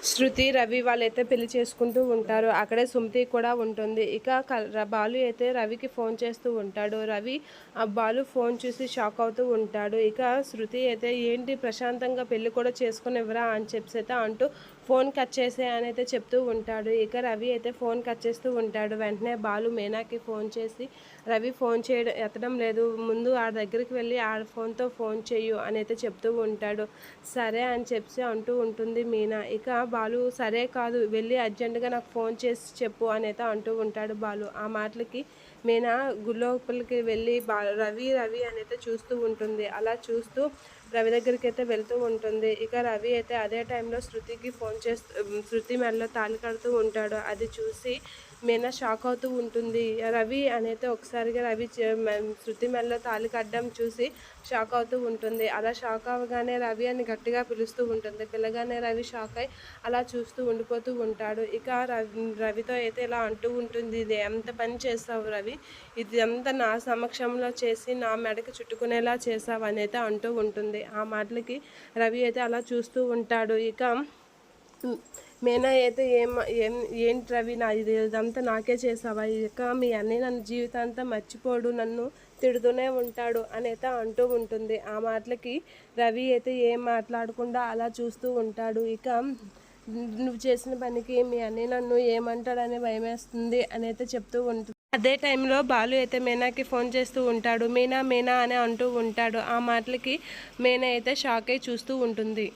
శృతి రవి వాళ్ళైతే పెళ్ళి చేసుకుంటూ ఉంటారు. అక్కడే సుమతి కూడా ఉంటుంది. ఇక ర- బాలు అయితే రవికి ఫోన్ చేస్తూ ఉంటాడు. రవి ఆ బాలు ఫోన్ చూసి షాక్ అవుతూ ఉంటాడు. ఇక శృతి అయితే ఏంటి ప్రశాంతంగా పెళ్ళి కూడా చేసుకునివ్వరా అని చెప్పి అయితే అంటూ ఫోన్ కట్ చేసే అని అయితే చెప్తూ ఉంటాడు. ఇక రవి అయితే ఫోన్ కట్ చేస్తూ ఉంటాడు. వెంటనే బాలు మీనాకి ఫోన్ చేసి రవి ఫోన్ చేయడం ఎత్తడం లేదు. ముందు ఆ దగ్గరికి వెళ్ళి ఆ ఫోన్తో ఫోన్ చేయు అని అయితే చెప్తూ ఉంటాడు. సరే అని చెప్పి అంటూ ఉంటుంది మీనా. ఇక బాలు సరే కాదు వెళ్ళి అర్జెంటుగా నాకు ఫోన్ చేసి చెప్పు అని అయితే అంటూ ఉంటాడు బాలు. ఆ మాటలకి మీనా గుళ్ళోపలికి వెళ్ళి బా రవి రవి అని అయితే చూస్తూ ఉంటుంది. అలా చూస్తూ రవి దగ్గరికి అయితే వెళ్తూ ఉంటుంది. ఇక రవి అయితే అదే టైంలో శృతికి ఫోన్ చేస్తూ శృతి మెడలో తాళి కడుతూ ఉంటాడు. అది చూసి మీనా షాక్ అవుతూ ఉంటుంది. రవి అనైతే ఒకసారిగా రవి చే- మె- శృతి మెడలో తాళి కట్టడం చూసి షాక్ అవుతూ ఉంటుంది. అలా షాక్ అవ్వగానే రవి అని గట్టిగా పిలుస్తూ ఉంటుంది. పిల్లగానే రవి షాక్ అయి అలా చూస్తూ ఉండిపోతూ ఉంటాడు. ఇక రవి రవితో అయితే ఇలా అంటూ ఉంటుంది. ఇది ఎంత పని చేస్తావు రవి? ఇది అంతా నా సమక్షంలో చేసి నా మెడకు చుట్టుకునేలా చేసావు? అని అయితే అంటూ ఉంటుంది. ఆ మాటలకి రవి అయితే అలా చూస్తూ ఉంటాడు. ఇక మేనా అయితే ఏం ఏం ఏంటి రవి నా ఇది ఇదంతా నాకే చేసావా? ఇక మీ అన్నయ్య నన్ను జీవితాంతం మర్చిపోడు నన్ను తిడుతూనే ఉంటాడు అని అయితే అంటూ ఉంటుంది. ఆ మాటలకి రవి అయితే ఏం మాట్లాడకుండా అలా చూస్తూ ఉంటాడు. ఇక నువ్వు చేసిన పనికి మీ అన్నయ్య నన్ను ఏమంటాడని భయమేస్తుంది అని అయితే చెప్తూ ఉంటుంది అదే టైంలో బాలు అయితే మీనాకి ఫోన్ చేస్తూ ఉంటాడు మీనా మీనా అని అంటూ ఉంటాడు. ఆ మాటలకి మీనా అయితే షాక్ అయి చూస్తూ ఉంటుంది.